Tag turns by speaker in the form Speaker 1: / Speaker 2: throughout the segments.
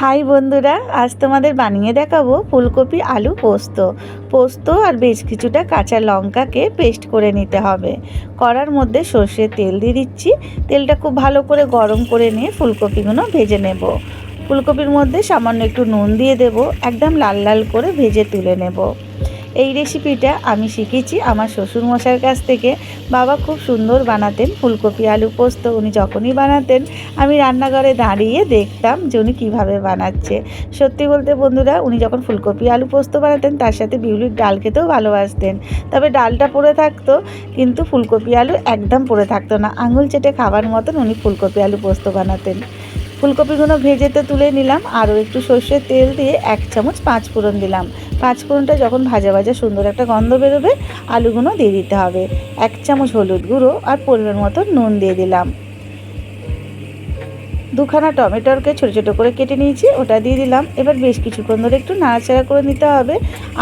Speaker 1: High বন্ধুরা, আজ তোমাদের বানিয়ে দেখাবো ফুলকপি আলু পোস্ত। পোস্ত আর বেশ কিছুটা কাঁচা লঙ্কাকে পেস্ট করে নিতে হবে। কড়ার মধ্যে সর্ষে তেল দিয়ে দিচ্ছি। তেলটা খুব ভালো করে গরম করে নিয়ে ফুলকপিগুলো ভেজে নেব। ফুলকপির মধ্যে সামান্য একটু নুন দিয়ে দেব। একদম লাল লাল করে ভেজে তুলে নেব। এই রেসিপিটা আমি শিখেছি আমার শ্বশুর মশাইয়ের কাছ থেকে। বাবা খুব সুন্দর বানাতেন, ফুলকপি, আলু পোস্ত উনি যখনই বানাতেন, আমি রান্নাঘরে দাঁড়িয়ে দেখতাম যে উনি কীভাবে বানাচ্ছে। সত্যি বলতে বন্ধুরা, উনি যখন ফুলকপি, আলু পোস্ত বানাতেন, তার সাথে বিউলির ডাল খেতেও ভালোবাসতেন। তবে ডালটা পড়ে থাকতো, কিন্তু ফুলকপি, আলু একদম পড়ে থাকতো না। আঙুল চেটে খাবার মতন উনি ফুলকপি, আলু, পোস্ত বানাতেন। ফুলকপিগুলো ভেজেতে তুলে নিলাম, আরও একটু সর্ষের তেল দিয়ে এক চামচ পাঁচ ফোড়ন দিলাম। পাঁচ ফোড়নটা যখন ভাজা ভাজা সুন্দর একটা গন্ধ বেরোবে আলুগুলো দিয়ে দিতে হবে। এক চামচ হলুদ গুঁড়ো আর পরিমাণ মতো নুন দিয়ে দিলাম। দুখানা টমেটোরকে ছোটো ছোটো করে কেটে নিয়েছি, ওটা দিয়ে দিলাম। এবার বেশ কিছুক্ষণ ধরে একটু নাড়াচাড়া করে নিতে হবে।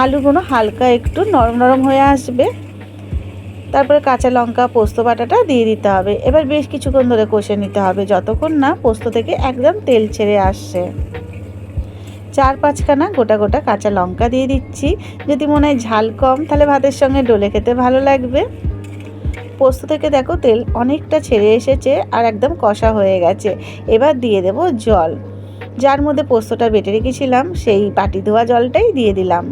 Speaker 1: আলুগুলো হালকা একটু নরম নরম হয়ে আসবে। তারপরে কাঁচা লঙ্কা, পোস্ত বাটাটা দিয়ে দিতে হবে। এবার বেশ কিছুক্ষণ ধরে কষে নিতে হবে, যতক্ষণ না পোস্ত থেকে একদম তেল ছেড়ে আসছে। চার পাঁচখানা গোটা গোটা কাঁচা লঙ্কা দিয়ে দিচ্ছি। যদি মনে হয় ঝাল কম, তাহলে ভাতের সঙ্গে ডলে খেতে ভালো লাগবে। পোস্ত থেকে দেখো তেল অনেকটা ছেড়ে এসেছে আর একদম কষা হয়ে গেছে। এবার দিয়ে দেব জল। যার মধ্যে পোস্তটা বেটে রেখেছিলাম, সেই বাটি ধোয়া জলটাই দিয়ে দিলাম।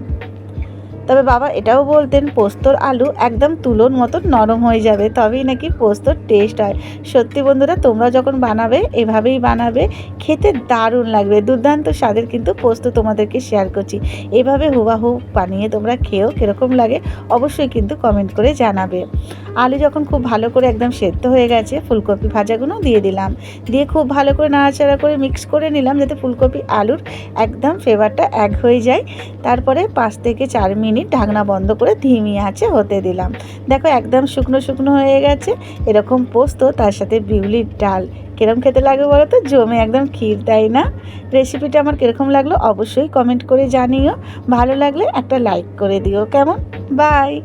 Speaker 1: তবে বাবা এটাও বলতেন, পোস্তর আলু একদম তুলোর মতন নরম হয়ে যাবে, তবেই নাকি পোস্তর টেস্ট হয়। সত্যি বন্ধুরা, তোমরা যখন বানাবে, এভাবেই বানাবে, খেতে দারুণ লাগবে। দুর্দান্ত স্বাদের কিন্তু পোস্ত তোমাদেরকে শেয়ার করছি। এভাবে হুবাহু বানিয়ে তোমরা খেয়েও কীরকম লাগে, অবশ্যই কিন্তু কমেন্ট করে জানাবে। আলু যখন খুব ভালো করে একদম সেদ্ধ হয়ে গেছে, ফুলকপি ভাজাগুলো দিয়ে দিলাম। দিয়ে খুব ভালো করে নাড়াচাড়া করে মিক্স করে নিলাম, যাতে ফুলকপি আলুর একদম ফ্লেভারটা এক হয়ে যায়। তারপরে পাঁচ থেকে চার মিনিট ঢাকনা বন্ধ করে ধিমি আছে হতে দিলাম। দেখো একদম শুকনো শুকনো হয়ে গেছে, এরকম পোস্ত, তার সাথে বিউলির ডাল। কীরকম খেতে লাগে বলো তো? জমে একদম ক্ষীর দেয় না? রেসিপিটা আমার কীরকম লাগল অবশ্যই কমেন্ট করে জানিও। ভালো লাগলে একটা লাইক করে দিও, কেমন? বাই!